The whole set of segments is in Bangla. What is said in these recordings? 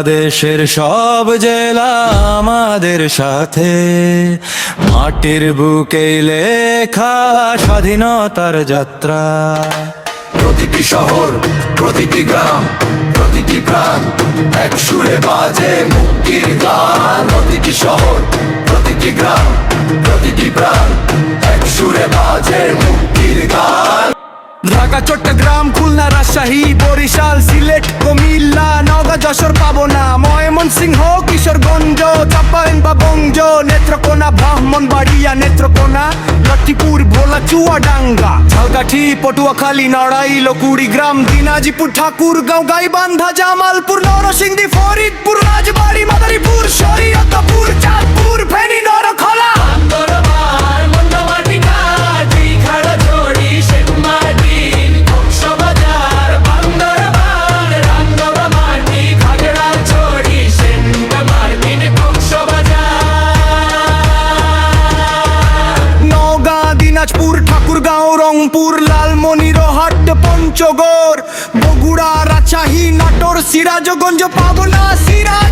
বাংলাদেশের সব জেলা আমাদের সাথে। মাটির বুকে লেখা স্বাধীনতার যাত্রা। প্রতিটি শহর প্রতিটি গ্রাম প্রতিটি প্রাণ এক সুরে বাজে মুক্তির গান। প্রতিটি শহর প্রতিটি গ্রাম প্রতিটি প্রাণ এক সুরে বাজে মুক্তির গান। ঢাকা চট্টগ্রাম খুলনা রাজশাহী বরিশাল সিলেট কুমিল্লা পাবনা ময়মনসিংহ কিশোরগঞ্জ, চাপাইন বা বঙ্গ নেত্রকোনা ব্রাহ্মণবাড়িয়া নেত্রকোনা লক্ষ্মীপুর ভোলা চুয়াডাঙ্গা ঝালকাঠি, পটুয়াখালী নড়াইল কুড়িগ্রাম দিনাজপুর ঠাকুরগাঁও গাইবান্ধা, জামালপুর, নরসিংদী, ফরিদপুর, রাজবাড়ি, মাদারীপুর, শরীয়তপুর দিনাজপুর ঠাকুরগাঁও রংপুর লালমনিরহাট পঞ্চগড় বগুড়া রাজশাহী নাটোর সিরাজগঞ্জ পাবনা সিরাজগঞ্জ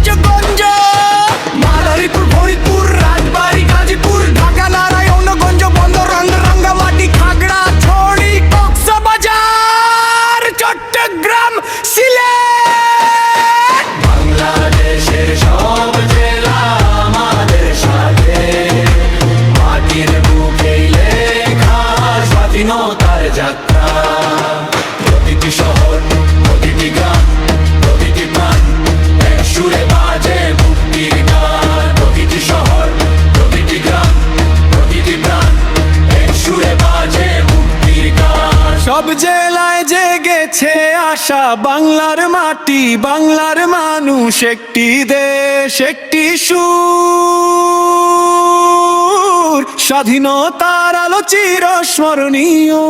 প্রতিটি শহর, প্রতিটি গ্রাম প্রাণ, এক সুরে বাজে মুক্তির গান। শহর, প্রতিটি গ্রাম প্রাণ, এক সুরে বাজে সব জেলায় জেগেছে আশা, বাংলার মাটি, বাংলার মানুষ, একটি দেশ, একটি সুর। স্বাধীনতার আলো চির স্মরণীয়